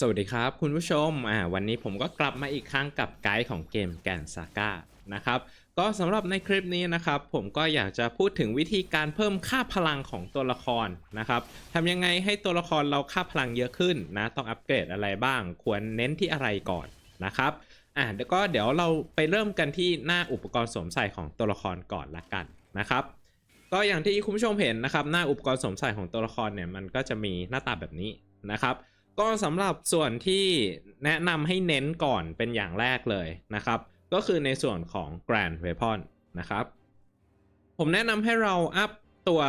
สวัสดีครับคุณผู้ชมอ่าวันนี้ผมก็กลับมาอีกครั้งกับไกด์ของเกมแกนซาก้านะครับก็สำหรับในคลิปนี้นะครับ ผมก็อยากจะพูดถึงวิธีการเพิ่มค่าพลังของตัวละครนะครับทำยังไงให้ตัวละครเราค่าพลังเยอะขึ้นนะต้องอัปเกรดอะไรบ้าง ควรเน้นที่อะไรก่อนนะครับอ่าเดี๋ยวก็เดี๋ยวเราไปเริ่มกันที่หน้าอุปกรณ์สวมใส่ของตัวละครก่อนละกันนะครับก็อย่างที่คุณผู้ชมเห็นนะครับ หน้าอุปกรณ์สวมใส่ของตัวละครเนี่ยมันก็จะมีหน้าตาแบบนี้นะครับ ก็สำหรับส่วนที่แนะนำให้เน้นก่อนเป็นอย่างแรกเลยนะครับ ก็คือในส่วนของ Grand Weapon นะครับ ผมแนะนำให้เราอัพตัว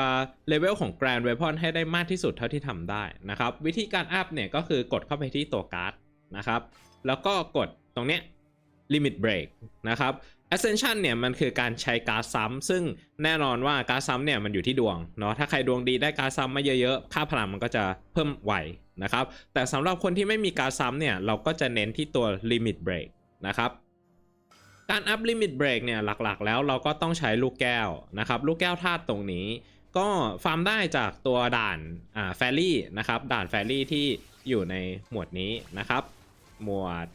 เลเวลของ Grand Weapon ให้ได้มากที่สุดเท่าที่ทำได้นะครับ วิธีการอัพเนี่ยก็คือกดเข้าไปที่ตัวการ์ดนะครับ แล้วก็กดตรงเนี้ย Limit Break นะครับ Ascension เนี่ยมันคือการใช้การ์ดซ้ำซึ่งแน่นอนว่าการ์ดซ้ำเนี่ยมันอยู่ที่ดวงเนาะถ้าใครดวงดีได้การ์ดซ้ำมาเยอะๆ ค่าพลังมันก็จะเพิ่มไวนะครับแต่สำหรับคนที่ไม่มีการ์ดซ้ำเนี่ยเราก็จะเน้นที่ตัว Limit Break นะครับการอัพ Limit Break เนี่ยหลักๆ แล้วเราก็ต้องใช้ลูกแก้วนะครับลูกแก้วธาตุตรงนี้ ก็ฟาร์มได้จากตัวด่านอ่าแฟรี่นะครับด่านแฟรี่ที่อยู่ในหมวดนี้นะครับหมวด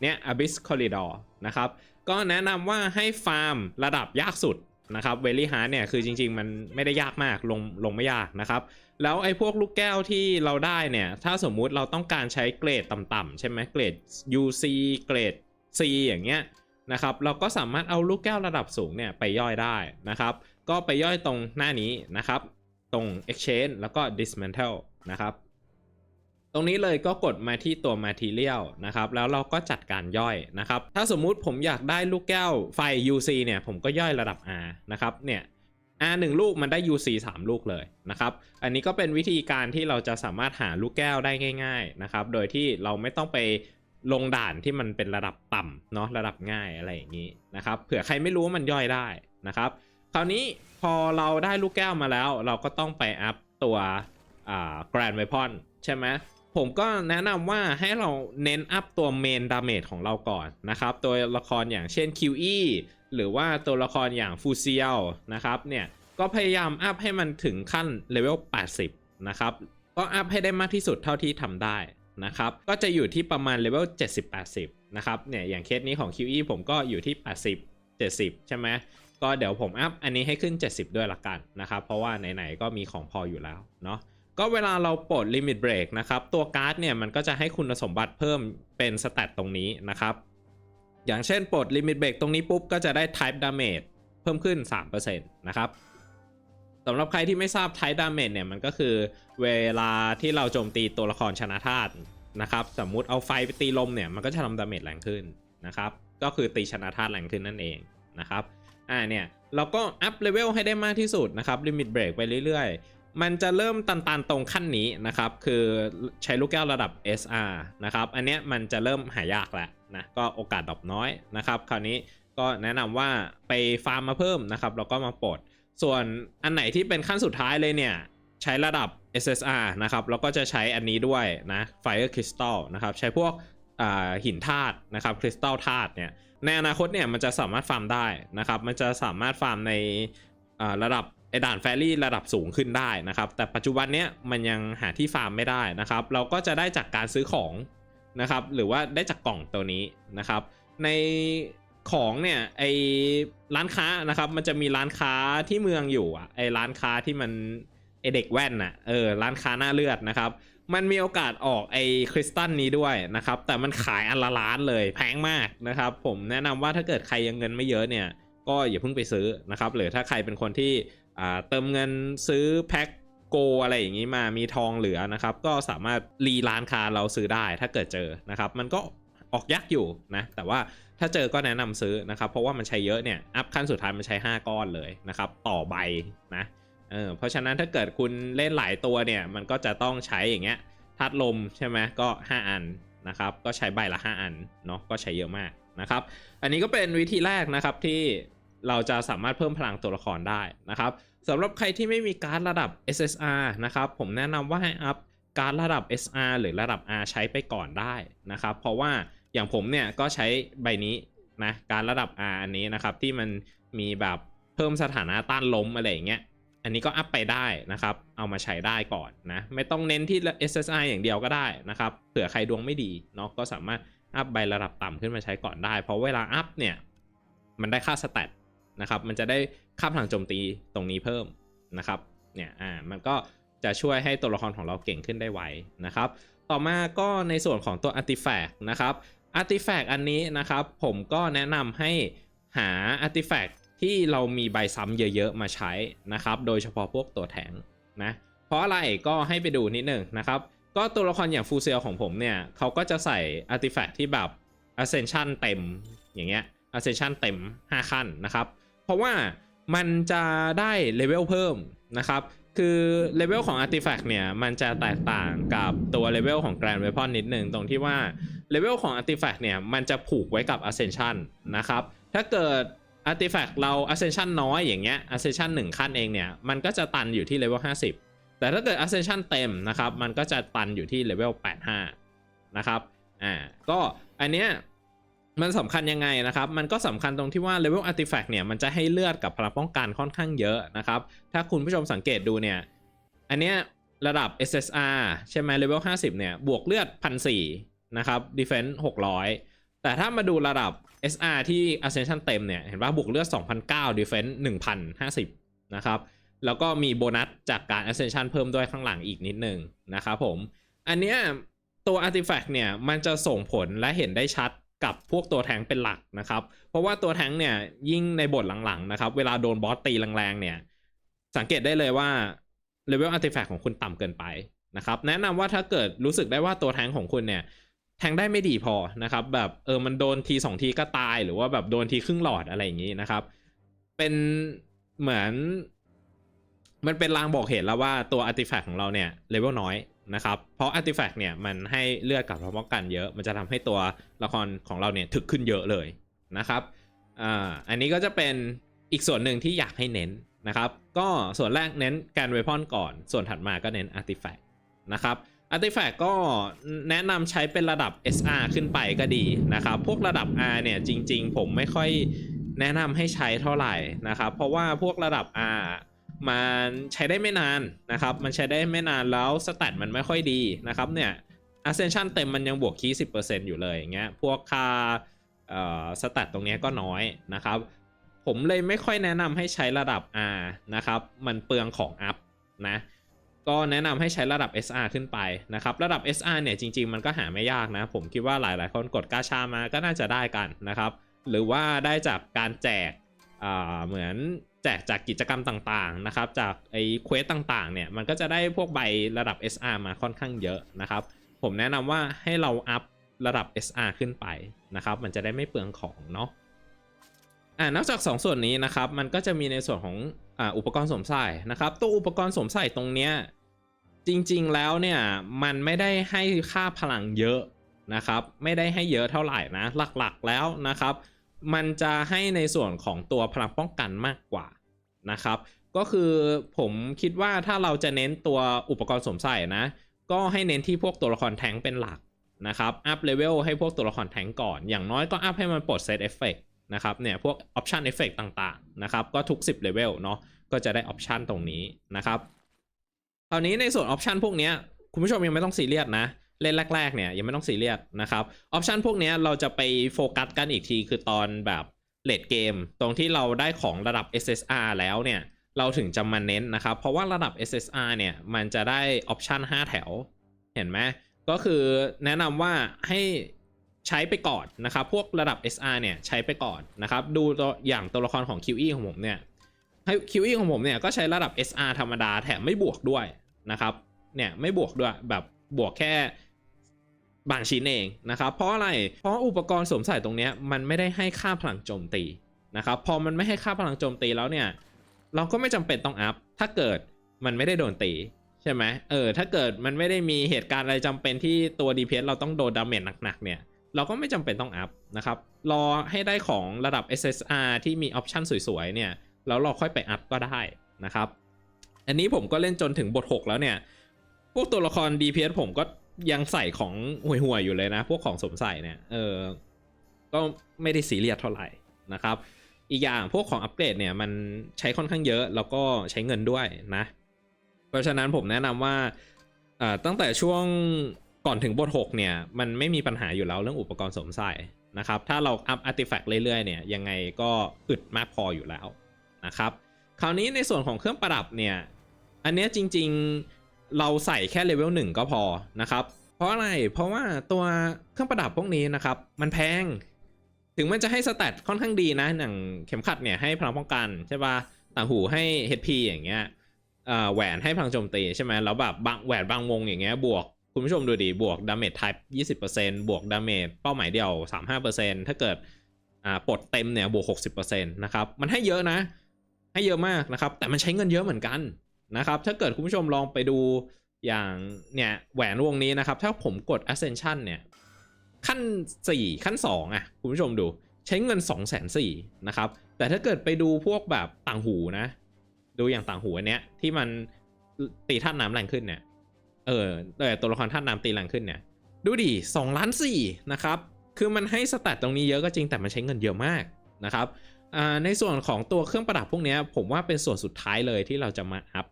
เนี้ย Abyss Corridor นะครับ ก็แนะนำว่าให้ฟาร์มระดับยากสุดนะครับเวลี่ฮาร์เนี่ยคือจริง ๆ มันไม่ได้ยากมากลงลงไม่ยากนะครับ แล้วไอ้พวกลูกแก้วที่เราได้เนี่ย ถ้าสมมุติเราต้องการใช้เกรดต่ำๆใช่ไหมเกรด UC เกรด C อย่างเงี้ยนะครับเราก็สามารถเอาลูกแก้วระดับสูงเนี่ยไปย่อยได้นะครับ ก็ไปย่อยตรงหน้านี้นะครับ ตรง exchange แล้วก็ dismantle นะครับ ตรงนี้เลยก็กดมาที่ตัว Material นะครับ แล้วเราก็จัดการย่อยนะครับ ถ้าสมมุติผมอยากได้ลูกแก้วไฟ UC เนี่ยผมก็ย่อยระดับ R นะครับ เนี่ย R 1ลูกมันได้ UC 3 ลูกเลยนะครับ อันนี้ก็เป็นวิธีการที่เราจะสามารถหาลูกแก้วได้ง่าย ๆนะครับ โดยที่เราไม่ต้องไปลงด่านที่มันเป็นระดับต่ำเนาะ ระดับง่ายอะไรอย่างนี้นะครับ เผื่อใครไม่รู้ว่ามันย่อยได้นะครับ คราวนี้พอเราได้ลูกแก้วมาแล้ว เราก็ต้องไปอัพตัวอ่า Grand Weapon ใช่ไหม ผมก็แนะนำว่าให้เราเน้นอัพตัวเมนดาเมจของเราก่อนนะครับ ตัวละครอย่างเช่น QE หรือว่าตัวละครอย่างฟูเซียลนะครับเนี่ยก็พยายามอัพให้มันถึงขั้นเลเวล 80 นะครับ ก็อัพให้ได้มากที่สุดเท่าที่ทำได้นะครับ ก็จะอยู่ที่ประมาณเลเวล 70-80 นะครับ เนี่ย อย่างเคสนี้ของ QE ผมก็อยู่ที่ 80 70 ใช่ไหม ก็เดี๋ยวผมอัพอันนี้ให้ขึ้น 70 ด้วยละกันนะครับ เพราะว่าไหนๆ ก็มีของพออยู่แล้วเนาะ ก็เวลาเราปลด Limit Break นะครับ ตัวการ์ดเนี่ยมันก็จะให้คุณสมบัติเพิ่มเป็นสแตตตรงนี้นะครับ อย่างเช่นปลด Limit Break ตรงนี้ปุ๊บก็จะได้ Type Damage เพิ่มขึ้น 3%นะครับสำหรับใครที่ไม่ทราบ Type Damage เนี่ยมันก็คือเวลาที่เราโจมตีตัวละครชนะธาตุนะครับ สมมุติเอาไฟไปตีลมเนี่ยมันก็จะทำดาเมจแรงขึ้นนะครับ ก็คือตีชนะธาตุแรงขึ้นนั่นเองนะครับ อ่าเนี่ยเราก็อัพเลเวลให้ได้มากที่สุดนะครับ Limit Break ไปเรื่อยๆ มันจะเริ่มตันๆตรงขั้นนี้นะครับ คือใช้ลูกแก้วระดับ SR นะครับ อันเนี้ยมันจะเริ่มหายากแล้วนะ ก็โอกาสดรอปน้อยนะครับ คราวนี้ก็แนะนำว่าไปฟาร์มมาเพิ่มนะครับ แล้วก็มาปลด ส่วนอันไหนที่เป็นขั้นสุดท้ายเลยเนี่ย ใช้ระดับ SSR นะครับ แล้วก็จะใช้อันนี้ด้วยนะ Fire Crystal นะครับ ใช้พวกอ่าหินธาตุนะครับ คริสตัลธาตุเนี่ย ในอนาคตเนี่ยมันจะสามารถฟาร์มได้นะครับ มันจะสามารถฟาร์มในอ่าระดับ ไอด่านแฟรี่ระดับสูงขึ้นได้นะครับ แต่ปัจจุบันเนี้ยมันยังหาที่ฟาร์มไม่ได้นะครับ เราก็จะได้จากการซื้อของนะครับ หรือว่าได้จากกล่องตัวนี้นะครับ ในของเนี่ยไอร้านค้านะครับ มันจะมีร้านค้าที่เมืองอยู่อะไอร้านค้าที่มันไอเด็กแว่นน่ะเออร้านค้าหน้าเลือดนะครับมันมีโอกาสออกไอคริสตัลนี้ด้วยนะครับ แต่มันขายอันละล้านเลยแพงมากนะครับ ผมแนะนำว่าถ้าเกิดใครยังเงินไม่เยอะเนี่ย ก็อย่าเพิ่งไปซื้อนะครับ หรือถ้าใครเป็นคนที่ เติมเงินซื้อแพ็คโกอะไรอย่างนี้มามีทองเหลือนะครับ ก็สามารถรีร้านค้าเราซื้อได้ถ้าเกิดเจอนะครับ มันก็ออกยากอยู่นะแต่ว่าถ้าเจอก็แนะนำซื้อนะครับ เพราะว่ามันใช้เยอะเนี่ยอัพขั้นสุดท้ายมันใช้ 5 ก้อนเลยนะครับ ต่อใบนะเออเพราะฉะนั้นถ้าเกิดคุณเล่นหลายตัวเนี่ยมันก็จะต้องใช้อย่างเงี้ยธาตุลมใช่ไหมก็ 5 อันนะครับก็ใช้ใบละ 5 อันเนาะก็ใช้เยอะมากนะครับ อันนี้ก็เป็นวิธีแรกนะครับที่ เราจะสามารถเพิ่มพลังตัวละครได้นะครับสำหรับใครที่ไม่มีการ์ดระดับ SSR นะครับผมแนะนำว่าให้อัพการ์ดระดับ SR หรือระดับ R ใช้ไปก่อนได้นะครับ เพราะว่าอย่างผมเนี่ยก็ใช้ใบนี้นะการระดับ R อันนี้นะครับที่มันมีแบบเพิ่มสถานะต้านล้มอะไรอย่างเงี้ยอันนี้ก็อัพไปได้นะครับ เอามาใช้ได้ก่อนนะ ไม่ต้องเน้นที่ SSI อย่างเดียวก็ได้นะครับ เผื่อใครดวงไม่ดีเนาะก็สามารถอัพใบระดับต่ำขึ้นมาใช้ก่อนได้ เพราะเวลาอัพเนี่ย มันได้ค่าสแตท นะครับมันจะได้ค่าพลังโจมตีตรงนี้เพิ่มนะครับเนี่ยอ่ามันก็จะช่วยให้ตัวละครของเราเก่งขึ้นได้ไวนะครับ ต่อมาก็ในส่วนของตัว Artifact นะครับ Artifact อันนี้นะครับ ผมก็แนะนำให้หา Artifact ที่เรามีใบซ้ำเยอะๆมาใช้นะครับ โดยเฉพาะพวกตัวแทงนะเพราะอะไรก็ให้ไปดูนิดหนึ่งนะครับ ก็ตัวละครอย่างฟูเซลของผมเนี่ยเขาก็จะใส่ Artifact ที่แบบ Ascension เต็มอย่างเงี้ย Ascension เต็ม 5 ขั้นนะครับ ราะว่ามันจะได้เลเวลเพิ่มนะครับ คือเลเวลของ Artifact เนี่ย มันจะแตกต่างกับตัวเลเวลของ Grand Weapon นิดหนึ่งตรงที่ว่าเลเวลของ Artifact เนี่ย มันจะผูกไว้กับ Ascension นะครับ ถ้าเกิด Artifact เรา Ascension น้อยอย่างเงี้ย Ascension 1 ขั้นเองเนี่ย มันก็จะตันอยู่ที่เลเวล50 แต่ถ้าเกิด Ascension เต็มนะครับ มันก็จะตันอยู่ที่เลเวล85 นะครับ อ่า ก็อันเนี้ย มันสำคัญยังไงนะครับ มันก็สำคัญตรงที่ว่าเลเวล Artifact เนี่ยมันจะให้เลือดกับพลังป้องกันค่อนข้างเยอะนะครับ ถ้าคุณผู้ชมสังเกตดูเนี่ย อันเนี้ยระดับ SSR ใช่ไหมเลเวล50 เนี่ย บวกเลือด1,400นะครับ Defense 600 แต่ถ้ามาดูระดับ SR ที่ Ascension เต็มเนี่ย เห็นว่าบวกเลือด2,009 Defense 1,050 นะครับ แล้วก็มีโบนัสจากการ Ascension เพิ่มด้วยข้างหลังอีกนิดนึงนะครับผม อันเนี้ยตัว Artifact เนี่ย มันจะส่งผลและเห็นได้ชัด กับพวกตัวแทงเป็นหลักนะครับ เพราะว่าตัวแทงเนี่ยยิ่งในบทหลังๆนะครับ เวลาโดนบอสตีแรงๆเนี่ย สังเกตได้เลยว่าเลเวล Artifact ของคุณต่ำเกินไปนะครับ แนะนำว่าถ้าเกิดรู้สึกได้ว่าตัวแทงของคุณเนี่ยแทงได้ไม่ดีพอนะครับ แบบเออมันโดนทีสองทีก็ตาย หรือว่าแบบโดนทีครึ่งหลอดอะไรอย่างนี้นะครับ เป็นเหมือน มันเป็นลางบอกเหตุแล้วว่าตัว Artifact ของเราเนี่ยเลเวลน้อย นะครับ เพราะ Artifact เนี่ยมันให้เลือดกับพลังป้องกันเยอะ มันจะทำให้ตัวละครของเราเนี่ยถึกขึ้นเยอะเลยนะครับอ่าอันนี้ก็จะเป็นอีกส่วนหนึ่งที่อยากให้เน้นนะครับ ก็ส่วนแรกเน้นการเวพอนก่อน ส่วนถัดมาก็เน้น Artifact นะครับ Artifact ก็แนะนำใช้เป็นระดับ SR ขึ้นไปก็ดีนะครับ พวกระดับ R เนี่ยจริง ๆ ผมไม่ค่อยแนะนำให้ใช้เท่าไหร่นะครับ เพราะว่าพวกระดับ R มันใช้ได้ไม่นานนะครับ มันใช้ได้ไม่นานแล้วสแตทมันไม่ค่อยดีนะครับเนี่ย Ascension เต็มมันยังบวกคีย์10%อยู่เลยอย่างเงี้ยพวกค่าสแตทตรงนี้ก็น้อยนะครับ ผมเลยไม่ค่อยแนะนำให้ใช้ระดับ R นะครับ มันเปลืองของอัพนะก็แนะนำให้ใช้ระดับ SR ขึ้นไปนะครับ ระดับ SR เนี่ยจริง ๆ มันก็หาไม่ยากนะ ผมคิดว่าหลายๆ คนกดกาชามาก็น่าจะได้กันนะครับ หรือว่าได้จากการแจกเหมือน แจกจากกิจกรรมต่างๆนะครับ จากไอ้เควสต่างๆเนี่ยมันก็จะได้พวกใบระดับ SR มาค่อนข้างเยอะนะครับ ผมแนะนำว่าให้เราอัพระดับ SR ขึ้นไปนะครับ มันจะได้ไม่เปลืองของเนาะอ่านอกจาก 2 ส่วนนี้นะครับ มันก็จะมีในส่วนของออุปกรณ์สวมใส่นะครับ ตัวอุปกรณ์สวมใส่ตรงเนี้ยจริงๆแล้วเนี่ย มันไม่ได้ให้ค่าพลังเยอะนะครับ ไม่ได้ให้เยอะเท่าไหร่นะ หลักๆแล้วนะครับ มันจะให้ในส่วนของตัวพลังป้องกันมากกว่านะครับ ก็คือผมคิดว่าถ้าเราจะเน้นตัวอุปกรณ์สวมใส่นะ ก็ให้เน้นที่พวกตัวละครแทงเป็นหลักนะครับอัพเลเวลให้พวกตัวละครแทงก่อน อย่างน้อยก็อัพให้มันปลดเซตเอฟเฟกนะครับเนี่ยพวกออปชันเอฟเฟกต่างๆนะครับก็ทุก 10เลเวลเนาะก็จะได้ออปชันตรงนี้นะครับคราวนี้ในส่วนออปชันพวกนี้คุณผู้ชมยังไม่ต้องซีเรียสนะ เล่นแรก ๆ เนี่ยยังไม่ต้องซีเรียสนะครับออปชันพวกนี้เราจะไปโฟกัสกันอีกทีคือตอนแบบเลดเกม ตรงที่เราได้ของระดับ SSR แล้วเนี่ยเราถึงจะมาเน้นนะครับ เพราะว่าระดับ SSR เนี่ยมันจะได้ออปชัน5 แถว เห็นไหมก็คือแนะนำว่าให้ใช้ไปก่อนนะครับ พวกระดับ SR เนี่ยใช้ไปก่อนนะครับ ดูตัวอย่างตัวละครของ QE ของผมเนี่ยให้ QE ของผมเนี่ยก็ใช้ระดับ SR ธรรมดาแถมไม่บวกด้วยนะครับ เนี่ยไม่บวกด้วยแบบบวกแค่ บางชิ้นเองนะครับเพราะอะไรเพราะอุปกรณ์สวมใส่ตรงนี้มันไม่ได้ให้ค่าพลังโจมตีนะครับพอมันไม่ให้ค่าพลังโจมตีแล้วเนี่ยเราก็ไม่จำเป็นต้องอัพถ้าเกิดมันไม่ได้โดนตีใช่ไหมเออถ้าเกิดมันไม่ได้มีเหตุการณ์อะไรจำเป็นที่ตัว DPS เราต้องโดนดาเมจหนักๆเนี่ยเราก็ไม่จำเป็นต้องอัพนะครับรอให้ได้ของระดับ SSR ที่มีออปชันสวยๆเนี่ยแล้วเราค่อยไปอัพก็ได้นะครับอันนี้ผมก็เล่นจนถึงบท 6 แล้วเนี่ยพวกตัวละคร DPS ผมก็ ยังใส่ของห่วยๆอยู่เลยนะ พวกของสมใส่เนี่ยเออก็ไม่ได้ซีเรียสเท่าไหร่นะครับ อีกอย่างพวกของอัปเกรดเนี่ยมันใช้ค่อนข้างเยอะแล้วก็ใช้เงินด้วยนะ เพราะฉะนั้นผมแนะนำว่าตั้งแต่ช่วงก่อนถึงบท6เนี่ยมันไม่มีปัญหาอยู่แล้วเรื่องอุปกรณ์สมใส่นะครับ ถ้าเราอัพอาร์ติแฟกต์เรื่อยๆเนี่ยยังไงก็อึดมากพออยู่แล้วนะครับ คราวนี้ในส่วนของเครื่องประดับเนี่ย อันเนี้ยจริง ๆ เราใส่แค่เลเวล1ก็พอนะครับ เพราะอะไร เพราะว่าตัวเครื่องประดับพวกนี้นะครับ มันแพง ถึงมันจะให้สแตทค่อนข้างดีนะ อย่างเข็มขัดเนี่ยให้พลังป้องกันใช่ปะต่างหูให้ HP อย่างเงี้ยแหวนให้พลังโจมตีใช่ไหมแล้วแบบบางแหวนบางวงอย่างเงี้ย บวกคุณผู้ชมดูดิบวกดาเมจไทป์20%บวกดาเมจเป้าหมายเดียว35%ถ้าเกิดอ่าปลดเต็มเนี่ยบวก60%นะครับ มันให้เยอะนะ ให้เยอะมากนะครับ แต่มันใช้เงินเยอะเหมือนกัน นะครับ ถ้าเกิดคุณผู้ชมลองไปดูอย่างเนี่ยแหวนวงนี้นะครับ ถ้าผมกด ascension เนี่ยขั้น 4 ขั้น 2อะคุณผู้ชมดูใช้เงิน 2 4 0 0 0นะครับ แต่ถ้าเกิดไปดูพวกแบบต่างหูนะ ดูอย่างต่างหูอันเนี้ยที่มันตีธาน้ำแรงขึ้นเนี่ยเออแต่ตัวละครธาน้ำตีแรงขึ้นเนี่ยดูดิ2ล้าน4นะครับ คือมันให้สแตทตรงนี้เยอะก็จริงแต่มันใช้เงินเยอะมากนะครับในส่วนของตัวเครื่องประดับพวกนี้ผมว่าเป็นส่วนสุดท้ายเลยที่เราจะมาอัพ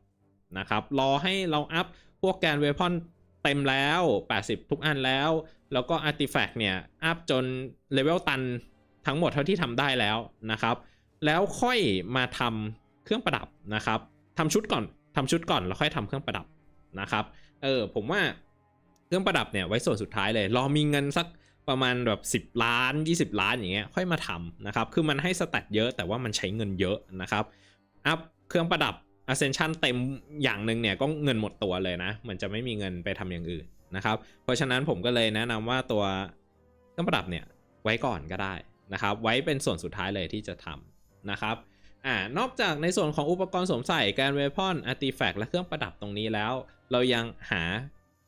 นะครับ รอให้เราอัพพวกแกนเวพอนเต็มแล้ว 80 ทุกอันแล้ว แล้วก็อาร์ติแฟกต์เนี่ย อัพจนเลเวลตันทั้งหมดเท่าที่ทำได้แล้วนะครับ แล้วค่อยมาทำเครื่องประดับนะครับทำชุดก่อนทำชุดก่อนแล้วค่อยทำเครื่องประดับนะครับ เออผมว่าเครื่องประดับเนี่ยไว้ส่วนสุดท้ายเลย รอมีเงินสักประมาณแบบ 10 ล้าน 20 ล้านอย่างเงี้ยค่อยมาทำนะครับ คือมันให้สแตทเยอะแต่ว่ามันใช้เงินเยอะนะครับ อัพเครื่องประดับ Ascension เต็มอย่างหนึ่งเนี่ยก็เงินหมดตัวเลยนะมันจะไม่มีเงินไปทำอย่างอื่นนะครับ เพราะฉะนั้นผมก็เลยแนะนำว่าตัวเครื่องประดับเนี่ยไว้ก่อนก็ได้นะครับ ไว้เป็นส่วนสุดท้ายเลยที่จะทำนะครับอ่านอกจากในส่วนของอุปกรณ์สวมใส่การเวพอนอาร์ติแฟกต์และเครื่องประดับตรงนี้แล้ว เรายังหา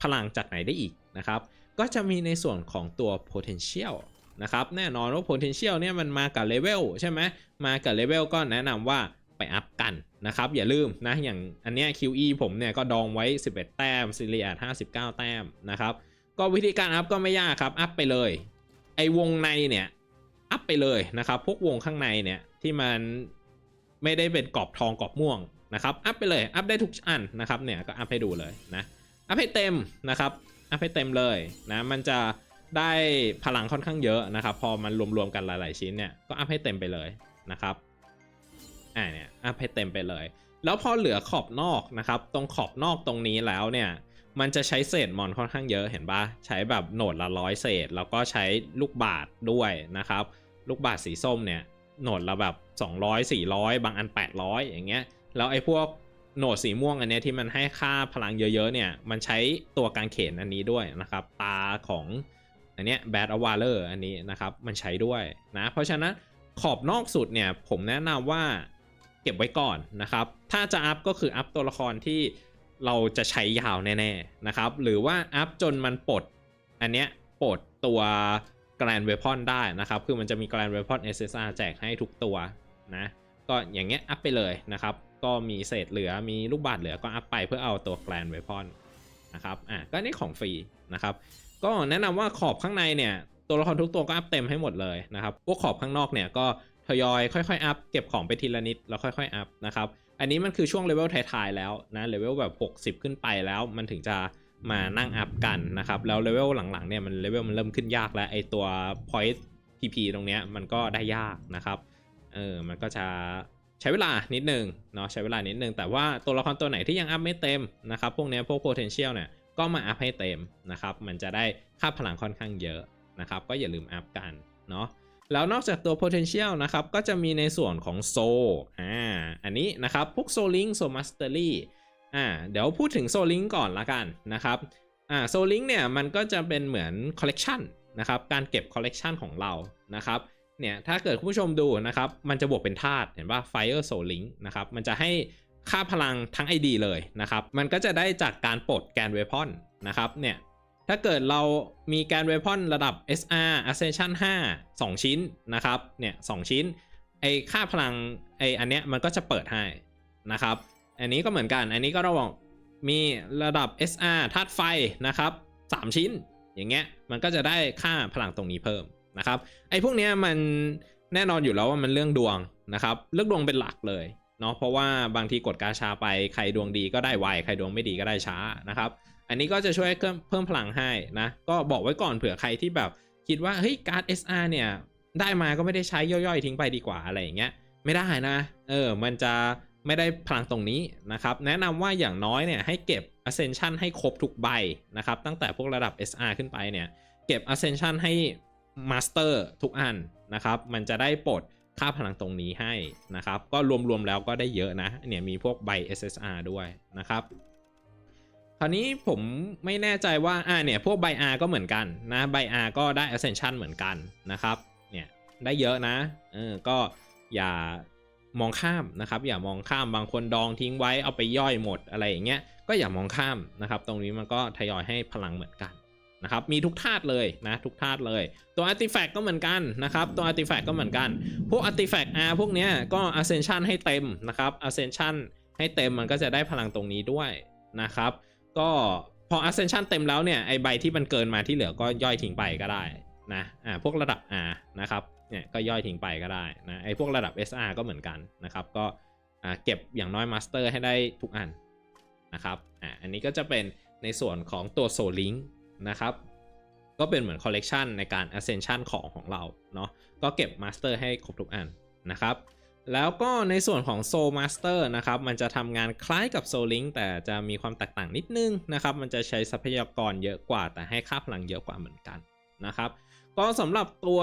พลังจากไหนได้อีกนะครับ ก็จะมีในส่วนของตัว potential นะครับ แน่นอนว่า potential เนี่ยมันมากับเลเวลใช่ไหมมากับเลเวลก็แนะนำว่า ไปอัพกันนะครับ อย่าลืมนะอย่างอันเนี้ย QE ผมเนี่ยก็ดองไว้ 11 แต้มซิลีอา59 แต้มนะครับ ก็วิธีการอัพก็ไม่ยากครับ อัพไปเลย ไอวงในเนี่ยอัพไปเลยนะครับ พวกวงข้างในเนี่ยที่มันไม่ได้เป็นกรอบทองกรอบม่วงนะครับ อัพไปเลย อัพได้ทุกอันนะครับเนี่ยก็อัพให้ดูเลยนะ อัพให้เต็มนะครับอัพให้เต็มเลยนะมันจะได้พลังค่อนข้างเยอะนะครับ พอมันรวมๆกันหลาย ๆชิ้นเนี่ยก็อัพให้เต็มไปเลยนะครับ อ่าเนี่ยอัพให้เต็มไปเลย แล้วพอเหลือขอบนอกนะครับ ตรงขอบนอกตรงนี้แล้วเนี่ย มันจะใช้เศษมอนค่อนข้างเยอะเห็นปะใช้แบบโหนดละร้อยเศษ แล้วก็ใช้ลูกบาทด้วยนะครับ ลูกบาทสีส้มเนี่ยโหนดละแบบ 200 400 บางอัน 800 อย่างเงี้ย แล้วไอ้พวกโหนดสีม่วงอันเนี้ยที่มันให้ค่าพลังเยอะๆเนี่ย มันใช้ตัวกางเขนอันนี้ด้วยนะครับ ตาของอันเนี้ยแบดอวาเลอร์อันนี้นะครับ มันใช้ด้วยนะ เพราะฉะนั้นขอบนอกสุดเนี่ยผมแนะนำว่า เก็บไว้ก่อนนะครับ ถ้าจะอัพก็คืออัพตัวละครที่เราจะใช้ยาวแน่ๆนะครับ หรือว่าอัพจนมันปลดอันเนี้ยปลดตัวแกรนเวพอนได้นะครับ คือมันจะมีแกรนเวพอน SSR แจกให้ทุกตัวนะ ก็อย่างเงี้ยอัพไปเลยนะครับ ก็มีเศษเหลือมีลูกบาศก์เหลือก็อัพไปเพื่อเอาตัวแกรนเวพอนนะครับ อะก็นี่ของฟรีนะครับ ก็แนะนำว่าขอบข้างในเนี่ยตัวละครทุกตัวก็อัพเต็มให้หมดเลยนะครับ พวกขอบข้างนอกเนี่ยก็ ทยอยค่อยๆอัพเก็บของไปทีละนิดแล้วค่อยๆอัพนะครับ อันนี้มันคือช่วงเลเวลท้ายๆแล้วนะเลเวลแบบ 60 ขึ้นไปแล้วมันถึงจะมานั่งอัพกันนะครับแล้วเลเวลหลังๆเนี่ยมันเลเวลมันเริ่มขึ้นยากแล้วไอตัว point PP ตรงเนี้ยมันก็ได้ยากนะครับเออมันก็จะใช้เวลานิดนึงเนาะใช้เวลานิดนึง แต่ว่าตัวละครตัวไหนที่ยังอัพไม่เต็มนะครับพวกเนี้ยพวก potential เนี่ยก็มาอัพให้เต็มนะครับมันจะได้ค่าพลังค่อนข้างเยอะนะครับก็อย่าลืมอัพกันเนาะ แล้วนอกจากตัว potential นะครับ ก็จะมีในส่วนของ s o อ่าอันนี้นะครับ พวก soul link soul mastery อ่าเดี๋ยวพูดถึง soul link ก่อนละกันนะครับอ่า soul link เนี่ยมันก็จะเป็นเหมือน collection นะครับการเก็บ collection ของเรานะครับเนี่ยถ้าเกิดคุณผู้ชมดูนะครับ มันจะบวกเป็นธาตุเห็นป่ะ fire soul link นะครับ มันจะให้ค่าพลังทั้ง ID เลยนะครับ มันก็จะได้จากการปลดแกนเวพอนนะครับเนี่ย ถ้าเกิดเรามีการเวพอนระดับ SR Ascension 5 2 ชิ้นนะครับ เนี่ย2ชิ้น ไอค่าพลังไออันเนี้ยมันก็จะเปิดให้นะครับ อันนี้ก็เหมือนกัน อันนี้ก็ระหว่างมีระดับ SR ธาตุไฟนะครับ 3 ชิ้น อย่างเงี้ย มันก็จะได้ค่าพลังตรงนี้เพิ่มนะครับ ไอพวกเนี้ยมันแน่นอนอยู่แล้วว่ามันเรื่องดวงนะครับเลือกดวงเป็นหลักเลยเนาะ เพราะว่าบางทีกดกาชาไปใครดวงดีก็ได้ไว ใครดวงไม่ดีก็ได้ช้านะครับ อันนี้ก็จะช่วยเพิ่มเพิ่มพลังให้นะ ก็บอกไว้ก่อนเผื่อใครที่แบบคิดว่าเฮ้ยการ์ด SR เนี่ยได้มาก็ไม่ได้ใช้ย่อยๆทิ้งไปดีกว่าอะไรอย่างเงี้ยไม่ได้นะ เออ มันจะไม่ได้พลังตรงนี้นะครับ แนะนำว่าอย่างน้อยเนี่ยให้เก็บ Ascension ให้ครบทุกใบนะครับ ตั้งแต่พวกระดับ SR ขึ้นไปเนี่ย เก็บ Ascension ให้ Master ทุกอันนะครับ มันจะได้ปลดค่าพลังตรงนี้ให้นะครับ ก็รวมๆแล้วก็ได้เยอะนะ เนี่ยมีพวกใบ SSR ด้วยนะครับ คราวนี้ผมไม่แน่ใจว่าอ่าเนี่ยพวกใบ R ก็เหมือนกันนะใบ R ก็ได้ Ascension เหมือนกันนะครับเนี่ยได้เยอะนะเออก็อย่ามองข้ามนะครับอย่ามองข้ามบางคนดองทิ้งไว้เอาไปย่อยหมดอะไรอย่างเงี้ยก็อย่ามองข้ามนะครับตรงนี้มันก็ทยอยให้พลังเหมือนกันนะครับมีทุกธาตุเลยนะทุกธาตุเลยตัว Artifact ก็เหมือนกันนะครับตัว Artifact ก็เหมือนกัน พวก Artifact R พวกเนี้ยก็ Ascension ให้เต็มนะครับ Ascension ให้เต็มมันก็จะได้พลังตรงนี้ด้วยนะครับ ก็พอ Ascension เต็มแล้วเนี่ย ไอใบที่มันเกินมาที่เหลือก็ย่อยทิ้งไปก็ได้นะ อ่า พวกระดับ R นะครับ เนี่ยก็ย่อยทิ้งไปก็ได้นะ ไอพวกระดับ SR ก็เหมือนกันนะครับ ก็อ่าเก็บอย่างน้อย Master ให้ได้ทุกอันนะครับ อ่า อันนี้ก็จะเป็นในส่วนของตัว Soul Link นะครับ ก็เป็นเหมือนคอลเลกชันในการ Ascension ของของเราเนาะ ก็เก็บ Master ให้ครบทุกอันนะครับ แล้วก็ในส่วนของ Soul Master นะครับ มันจะทำงานคล้ายกับ Soul Link แต่จะมีความแตกต่างนิดนึงนะครับ มันจะใช้ทรัพยากรเยอะกว่า แต่ให้ค่าพลังเยอะกว่าเหมือนกันนะครับ ก็สำหรับตัว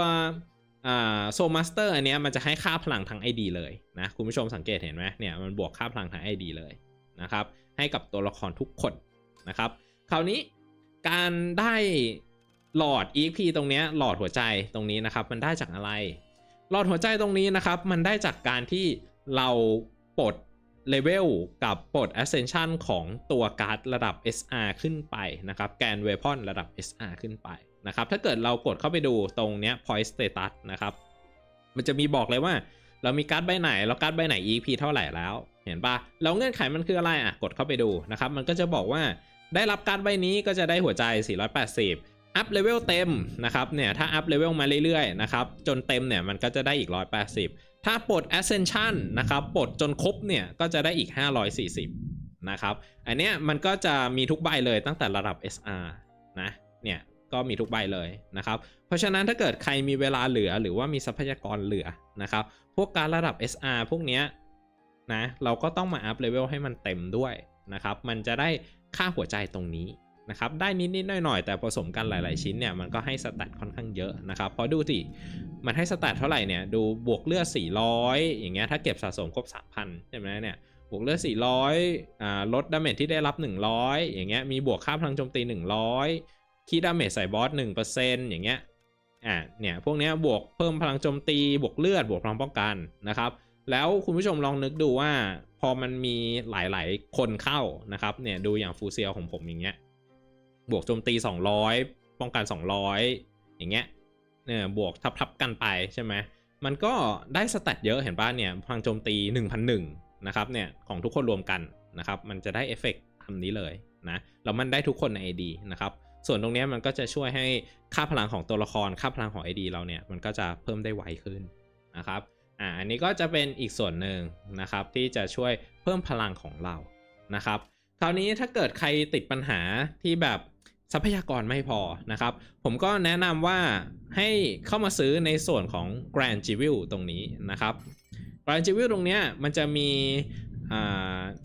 อ่า Soul Master อันเนี้ยมันจะให้ค่าพลังทาง ID เลยนะคุณผู้ชมสังเกตเห็นไหมเนี่ยมันบวกค่าพลังทาง ID เลยนะครับ ให้กับตัวละครทุกคนนะครับ คราวนี้การได้หลอด EP ตรงนี้หลอดหัวใจตรงนี้นะครับ มันได้จากอะไร หลอดหัวใจตรงนี้นะครับ มันได้จากการที่เราปลดเลเวลกับปลด Ascension ของตัวการ์ดระดับ SR ขึ้นไปนะครับ แกนเวพอนระดับ SR ขึ้นไปนะครับ ถ้าเกิดเรากดเข้าไปดูตรงเนี้ย point status นะครับ มันจะมีบอกเลยว่า เรามีการ์ดใบไหน แล้วการ์ดใบไหน EP เท่าไหร่แล้ว เห็นปะแล้วเงื่อนไขมันคืออะไรอะ กดเข้าไปดูนะครับ มันก็จะบอกว่าได้รับการ์ดใบนี้ก็จะได้หัวใจ 480 อัพเลเวลเต็มนะครับเนี่ยถ้าอัพเลเวลมาเรื่อยๆนะครับจนเต็มเนี่ยมันก็จะได้อีก 180 ถ้าปลด Ascension นะครับปลดจนครบเนี่ยก็จะได้อีก 540นะครับอันเนี้ยมันก็จะมีทุกใบเลยตั้งแต่ระดับ SR นะเนี่ยก็มีทุกใบเลยนะครับ เพราะฉะนั้นถ้าเกิดใครมีเวลาเหลือหรือว่ามีทรัพยากรเหลือนะครับ พวกการระดับ SR พวกเนี้ยนะเราก็ต้องมาอัพเลเวลให้มันเต็มด้วยนะครับ มันจะได้ค่าหัวใจตรงนี้ นะครับได้นิดๆหน่อยๆแต่ผสมกันหลาย ๆชิ้นเนี่ยมันก็ให้สแตทค่อนข้างเยอะนะครับเพราะดูสิมันให้สแตทเท่าไหร่เนี่ยดูบวกเลือด 400 อย่างเงี้ยถ้าเก็บสะสมครบ 3,000ใช่ไหมเนี่ยบวกเลือด 400อ่าลดดาเมจที่ได้รับ 100 อย่างเงี้ยมีบวกค่าพลังโจมตี 100 คีดดาเมจใส่บอส 1%อย่างเงี้ยอ่าเนี่ยพวกเนี้ยบวกเพิ่มพลังโจมตีบวกเลือดบวกพลังป้องกันนะครับแล้วคุณผู้ชมลองนึกดูว่าพอมันมีหลาย ๆ คนเข้านะครับเนี่ยดูอย่างฟูเซียลของผมอย่างเงี้ย บวกโจมตี 200 ป้องกัน 200 อย่างเงี้ยเนี่ยบวกทับๆกันไปใช่ไหมมันก็ได้สแตทเยอะเห็นป่ะเนี่ยพลังโจมตี 1,001นะครับเนี่ยของทุกคนรวมกันนะครับมันจะได้เอฟเฟกต์ทำนี้เลยนะแล้วมันได้ทุกคนใน ID นะครับส่วนตรงนี้มันก็จะช่วยให้ค่าพลังของตัวละครค่าพลังของ ID เราเนี่ยมันก็จะเพิ่มได้ไวขึ้นนะครับอ่าอันนี้ก็จะเป็นอีกส่วนหนึ่งนะครับที่จะช่วยเพิ่มพลังของเรานะครับคราวนี้ถ้าเกิดใครติดปัญหาที่แบบ ทรัพยากรไม่พอนะครับ ผมก็แนะนำว่าให้เข้ามาซื้อในส่วนของ Grand j e w e l ตรงนี้นะครับ Grand j e w e l ตรงเนี้ยมันจะมี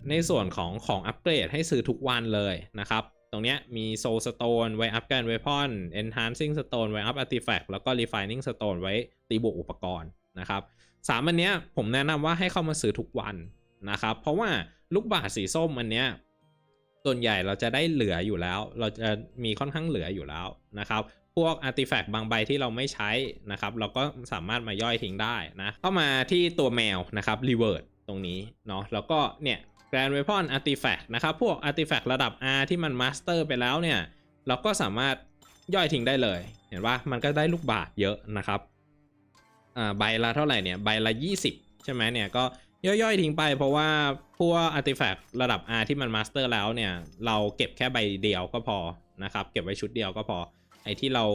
ในส่วนของของอัปเกรดให้ซื้อทุกวันเลยนะครับ ตรงเนี้ยมี Soul Stone ไว้อัพการ Weapon Enhancing Stone ไว้อัพ Artifact แล้วก็ Refining Stone ไว้ตีบวกอุปกรณ์นะครับสามอันเนี้ยผมแนะนำว่าให้เข้ามาซื้อทุกวันนะครับ เพราะว่าลูกบาศสีส้มอันเนี้ย ส่วนใหญ่เราจะได้เหลืออยู่แล้ว เราจะมีค่อนข้างเหลืออยู่แล้วนะครับ พวกอาร์ติแฟกต์บางใบที่เราไม่ใช้นะครับ เราก็สามารถมาย่อยทิ้งได้นะ เข้ามาที่ตัวแมวนะครับรีเวิร์ดตรงนี้เนาะ แล้วก็เนี่ยแกรนด์เวพอนอาร์ติแฟกต์นะครับ พวกอาร์ติแฟกต์ระดับ R ที่มันมาสเตอร์ไปแล้วเนี่ย เราก็สามารถย่อยทิ้งได้เลย เห็นว่ามันก็ได้ลูกบาศก์เยอะนะครับ อ่า ใบละเท่าไหร่เนี่ย ใบละ 20 ใช่ไหมเนี่ย ก็ ย่อยๆทิ้งไปเพราะว่าพวกอาร์ติแฟกต์ระดับ R ที่มันมาสเตอร์แล้วเนี่ย เราเก็บแค่ใบเดียวก็พอนะครับ เก็บไว้ชุดเดียวก็พอ ไอ้ที่เรา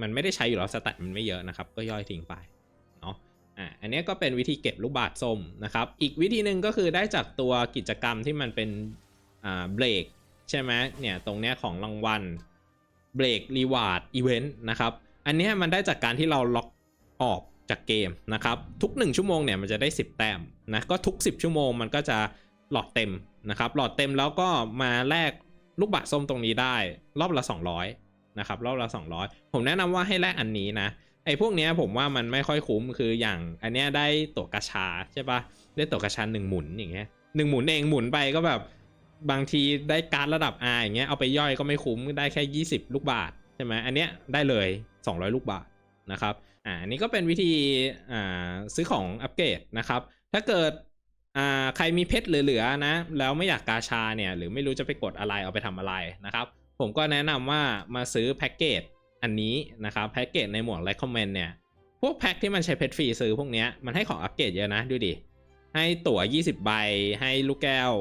มันไม่ได้ใช้อยู่แล้วสแตทมันไม่เยอะนะครับ ก็ย่อยทิ้งไปเนาะ อ่า อันนี้ก็เป็นวิธีเก็บลูกบาศก์ส้มนะครับ อีกวิธีหนึ่งก็คือได้จากตัวกิจกรรมที่มันเป็น อ่า เบรกใช่ไหมเนี่ย ตรงเนี้ยของรางวัล เบรกรีวาร์ดอีเวนต์นะครับ อันนี้มันได้จากการที่เราล็อกออก จากเกมนะครับทุก 1 ชั่วโมงเนี่ยมันจะได้ 10 แต้มนะก็ทุก 10 ชั่วโมงมันก็จะหลอดเต็มนะครับหลอดเต็มแล้วก็มาแลกลูกบาศก์ส้มตรงนี้ได้รอบละ 200นะครับรอบละ 200 ผมแนะนำว่าให้แลกอันนี้นะไอ้พวกเนี้ยผมว่ามันไม่ค่อยคุ้มคืออย่างอันเนี้ยได้ตั๋วกระชาใช่ปะได้ตั๋วกระชาหนึ่งหมุนอย่างเงี้ยหนึ่งหมุนเองหมุนไปก็แบบบางทีได้การ์ดระดับ R อย่างเงี้ยเอาไปย่อยก็ไม่คุ้มได้แค่ 20 ลูกบาทใช่ไหมอันเนี้ยได้เลย 200 ลูกบาทนะครับ อ่าอันนี้ก็เป็นวิธีอ่าซื้อของอัปเกรดนะครับ ถ้าเกิดอ่าใครมีเพชรเหลือๆนะ แล้วไม่อยากกาชาเนี่ย หรือไม่รู้จะไปกดอะไรเอาไปทำอะไรนะครับ ผมก็แนะนำว่ามาซื้อแพ็กเกจอันนี้นะครับแพ็กเกจในหมวด recommend เนี่ย พวกแพ็กที่มันใช้เพชรฟรีซื้อพวกเนี้ยมันให้ของอัปเกรดเยอะนะดูดิ ให้ตั๋ว 20 ใบ ให้ลูกแก้ว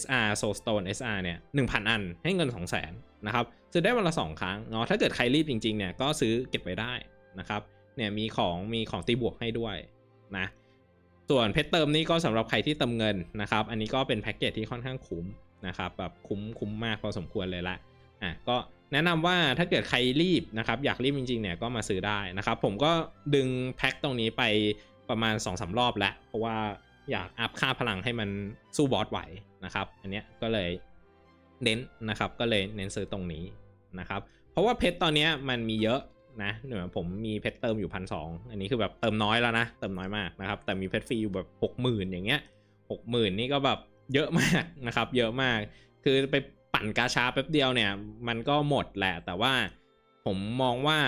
SR Soulstone SR เนี่ย 1,000 อัน ให้เงิน 200,000นะครับ ซื้อได้วันละ 2 ครั้งเนาะ ถ้าเกิดใครรีบจริง ๆ เนี่ย ก็ซื้อเก็บไว้ได้นะครับ เนี่ยมีของมีของตีบวกให้ด้วยนะส่วนเพชรเติมนี่ก็สำหรับใครที่เติมเงินนะครับ อันนี้ก็เป็นแพ็กเกจที่ค่อนข้างคุ้มนะครับแบบคุ้มคุ้มมากพอสมควรเลยละอะก็แนะนำว่าถ้าเกิดใครรีบนะครับอยากรีบจริงๆเนี่ยก็มาซื้อได้นะครับ ผมก็ดึงแพ็คตรงนี้ไปประมาณ2อสรอบแล้ว เพราะว่าอยากอัพค่าพลังให้มันสู้บอสไหวนะครับอันเนี้ยก็เลยเน้นนะครับก็เลยเน้นซื้อตรงนี้นะครับเพราะว่าเพชรตอนนี้มันมีเยอะ นะเหนือผมมีเพชรเติมอยู่พันสองอันนี้คือแบบเติมน้อยแล้วนะเติมน้อยมากนะครับ แต่มีเพชรฟรีอยู่แบบหกหมื่นอย่างเงี้ยหกหมื่นนี่ก็แบบเยอะมากนะครับ เยอะมาก คือไปปั่นกาชาแป๊บเดียวเนี่ย มันก็หมดแหละ แต่ว่าผมมองว่า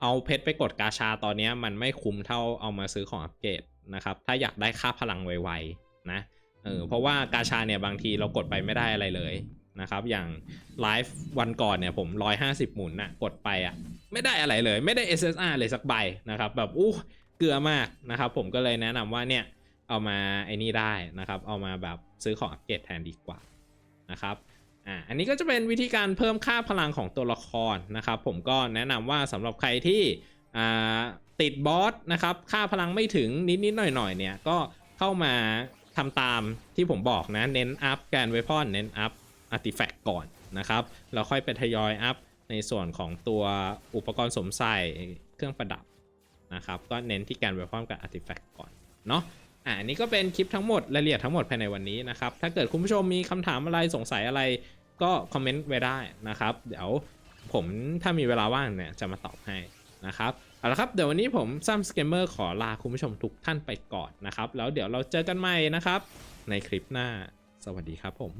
เอาเพชรไปกดกาชาตอนนี้มันไม่คุ้มเท่าเอามาซื้อของอัปเกรดนะครับ ถ้าอยากได้ค่าพลังไวๆนะเออเพราะว่ากาชาเนี่ยบางทีเรากดไปไม่ได้อะไรเลย นะครับ อย่างไลฟ์วันก่อนเนี่ยผม 150 หมุนน่ะกดไปอะไม่ได้อะไรเลยไม่ได้ SSR เลยสักใบนะครับ แบบอู้เกลือมากนะครับ ผมก็เลยแนะนำว่าเนี่ย เอามาไอ้นี่ได้นะครับ เอามาแบบซื้อของอัปเกรดแทนดีกว่านะครับอ่าอันนี้ก็จะเป็นวิธีการเพิ่มค่าพลังของตัวละครนะครับ ผมก็แนะนำว่าสำหรับใครที่อ่าติดบอสนะครับ ค่าพลังไม่ถึงนิดๆหน่อยๆเนี่ยก็เข้ามาทำตามที่ผมบอกนะ เน้นอัพการเวพอนเน้นอัพ อาร์ติแฟกต์ก่อนนะครับแล้วค่อยไปทยอยอัพในส่วนของตัวอุปกรณ์สมใส่เครื่องประดับนะครับก็เน้นที่การเวพอนกับอาร์ติแฟกต์ก่อนเนาะอ่าอันนี้ก็เป็นคลิปทั้งหมดรายละเอียดทั้งหมดภายในวันนี้นะครับ ถ้าเกิดคุณผู้ชมมีคำถามอะไรสงสัยอะไรก็คอมเมนต์ไว้ได้นะครับ เดี๋ยวผมถ้ามีเวลาว่างเนี่ยจะมาตอบให้นะครับเอาละครับเดี๋ยววันนี้ผมซัมสเกมเมอร์ขอลาคุณผู้ชมทุกท่านไปก่อนนะครับ แล้วเดี๋ยวเราเจอกันใหม่นะครับ ในคลิปหน้า สวัสดีครับผม